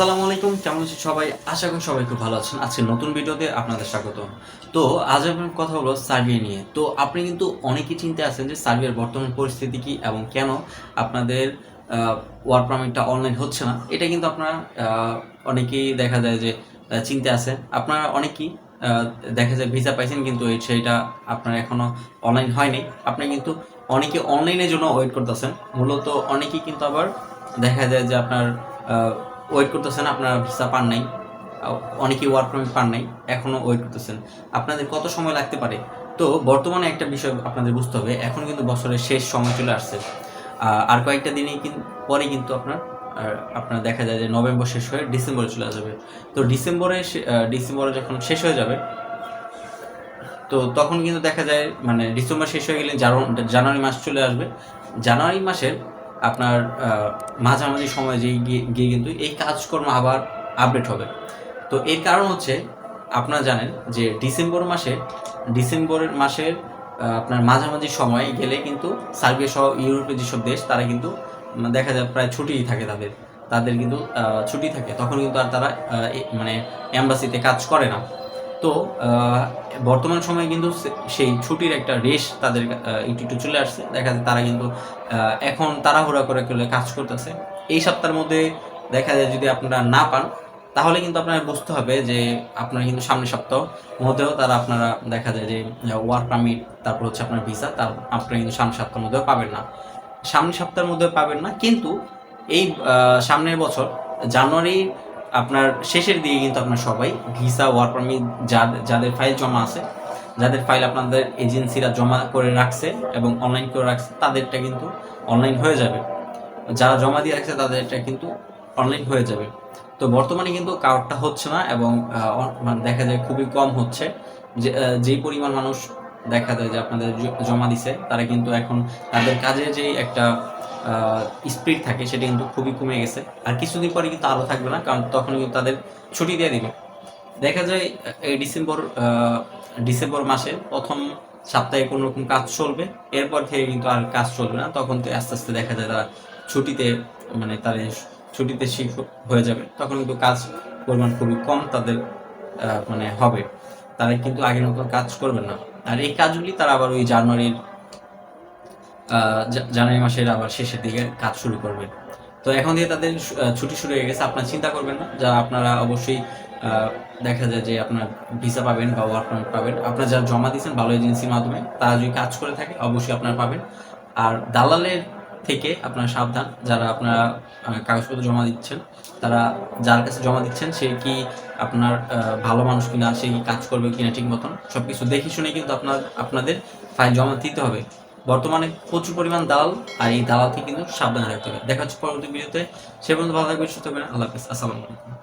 আসসালামু আলাইকুম, কেমন আছেন সবাই? আশা করি সবাই খুব ভালো আছেন। আজকে নতুন ভিডিওতে আপনাদের স্বাগত। তো, আজ আপনার কথা হলো সার্বিয়া নিয়ে। তো, আপনি কিন্তু অনেকেই চিন্তা আছেন যে সার্বিয়ার বর্তমান পরিস্থিতি কি এবং কেন আপনাদের ওয়ার্ক পারমিটটা অনলাইন হচ্ছে না? এটা কিন্তু আপনারা অনেকেই দেখা যায় যে চিন্তা আছে আপনারা অনেকেই দেখা যায় ভিসা পাইছেন কিন্তু এই- সেটা আপনার এখনও অনলাইন হয়নি। আপনি কিন্তু অনেকে অনলাইনের জন্য ওয়েট করতেছেন। মূলত অনেকেই কিন্তু আবার দেখা যায় যে আপনার ওয়েট করতেছেন, আপনার ভিসা পান নাই। অনেকেই ওয়ার্ক পারমিট পান নাই এখনও ওয়েট করতেছেন। আপনাদের কত সময় লাগতে পারে? তো বর্তমানে একটা বিষয় আপনাদের বুঝতে হবে, এখন কিন্তু বছরের শেষ সময় চলে আসছে। আর কয়েকটা দিনই কিন্তু পরে কিন্তু আপনার আপনার দেখা যায় যে নভেম্বর শেষ হয়ে ডিসেম্বরে চলে যাবে তো ডিসেম্বরে ডিসেম্বরে যখন শেষ হয়ে যাবে, তো তখন কিন্তু দেখা যায় মানে ডিসেম্বর শেষ হয়ে গেলে জানুয়ারি মাস চলে আসবে। জানুয়ারি মাসের আপনার মাঝামাঝি সময় যেই গিয়ে কিন্তু এই কাজকর্ম আবার আপডেট হবে। তো এর কারণ হচ্ছে, আপনারা জানেন যে ডিসেম্বর মাসে ডিসেম্বরের মাসের আপনার মাঝামাঝি সময় গেলে কিন্তু সার্বিয়া সহ ইউরোপের যেসব দেশ, তারা কিন্তু দেখা যায় প্রায় ছুটি থাকে তাদের। তাদের কিন্তু ছুটি থাকে। তখন কিন্তু আর তারা মানে অ্যাম্বাসিতে কাজ করে না। তো বর্তমান সময়ে কিন্তু সেই ছুটির একটা রেশ তাদের একটু একটু চলে আসছে। দেখা যায় তারা কিন্তু এখন তাড়াহুড়া করে করে কাজ করতেছে। এই সপ্তাহের মধ্যে দেখা যায় যদি আপনারা না পান, তাহলে কিন্তু আপনার বুঝতে হবে যে আপনার কিন্তু সামনের সপ্তাহ মধ্যেও তারা আপনারা দেখা যায় যে ওয়ার্ক পারমিট তারপর হচ্ছে আপনার ভিসা তার, আপনারা কিন্তু সামনের সপ্তাহের মধ্যেও পাবেন না। সামনের সপ্তাহের মধ্যে পাবেন না, কিন্তু এই সামনের বছর, জানুয়ারি আপনার শেষের দিকে কিন্তু আপনার সবাই ভিসা ওয়ার্ক পারমিট যাদের ফাইল জমা আছে, যাদের ফাইল আপনাদের এজেন্সিরা জমা করে রাখছে এবং অনলাইন করে রাখছে, তাদেরটা কিন্তু অনলাইন হয়ে যাবে। যারা জমা দিয়ে রাখছে, তাদেরটা কিন্তু অনলাইন হয়ে যাবে। তো বর্তমানে কিন্তু কার্ডটা হচ্ছে না এবং মানে দেখা যায় খুবই কম হচ্ছে। যে যেই পরিমাণ মানুষ দেখা যায় যে আপনাদের জমা দিছে, তারা কিন্তু এখন তাদের কাজে যেই একটা স্পিড থাকে, সেটা কিন্তু খুবই কমে গেছে। আর কিছুদিন পরে কিন্তু আরও থাকবে না, কারণ তখন কিন্তু তাদের ছুটি দিয়ে দিবে। দেখা যায়, এই ডিসেম্বর ডিসেম্বর মাসে প্রথম সপ্তাহে কোনো রকম কাজ চলবে, এরপর থেকে কিন্তু আর কাজ চলবে না। তখন তো আস্তে আস্তে দেখা যায় তারা ছুটিতে মানে তাদের ছুটিতে শিফট হয়ে যাবে। তখন কিন্তু কাজ পরিমাণ খুবই কম তাদের মানে হবে। তারা কিন্তু আগের মতো কাজ করবে না। আর এই কাজগুলি তারা আবার ওই জানুয়ারির জানুয়ারি মাসের আবার শেষের দিকে কাজ শুরু করবে। তো এখন দিয়ে তাদের ছুটি শুরু হয়ে গেছে, আপনারা চিন্তা করবেন না। যা আপনারা অবশ্যই দেখা যায় যে আপনার ভিসা পাবেন বা ওয়ার্ক পারমিট পাবেন, আপনারা যারা জমা দিয়েছেন ভালো এজেন্সির মাধ্যমে, তারা যদি কাজ করে থাকে, অবশ্যই আপনারা পাবেন। আর দালালের থেকে আপনারা সাবধান, যারা আপনারা কাগজপত্র জমা দিচ্ছেন, তারা যার কাছে জমা দিচ্ছেন, সে কি আপনার ভালো মানুষ কিনা, সে কি কাজ করবে কিনা ঠিক মতন, সবকিছু দেখে শুনে কিন্তু আপনার, আপনাদের ফাইল জমা দিতে হবে। বর্তমানে প্রচুর পরিমাণ দাল আর এই দালাল কিন্তু সাবধানে রাখতে হবে। দেখা হচ্ছে পরবর্তী ভিডিওতে। সে পর্যন্ত ভালো থাকবে সুস্থ থাকবেন। আল্লাহ হাফিজ। আসসালামু আলাইকুম।